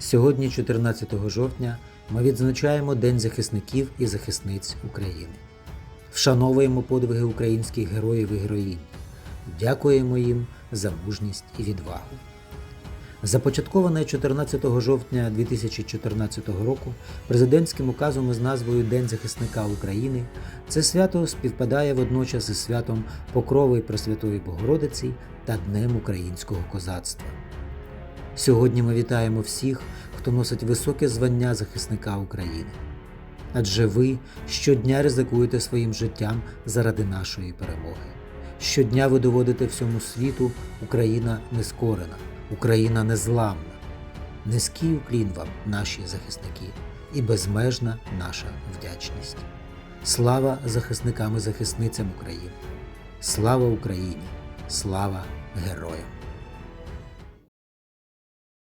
Сьогодні, 14 жовтня, ми відзначаємо День захисників і захисниць України. Вшановуємо подвиги українських героїв і героїнь. Дякуємо їм за мужність і відвагу. Започатковане 14 жовтня 2014 року президентським указом із назвою День захисника України, це свято співпадає водночас із святом Покрови Пресвятої Богородиці та Днем українського козацтва. Сьогодні ми вітаємо всіх, хто носить високе звання захисника України. Адже ви щодня ризикуєте своїм життям заради нашої перемоги. Щодня ви доводите всьому світу Україна нескорена, Україна незламна. Низький уклін вам, наші захисники, і безмежна наша вдячність. Слава захисникам і захисницям України! Слава Україні! Слава героям!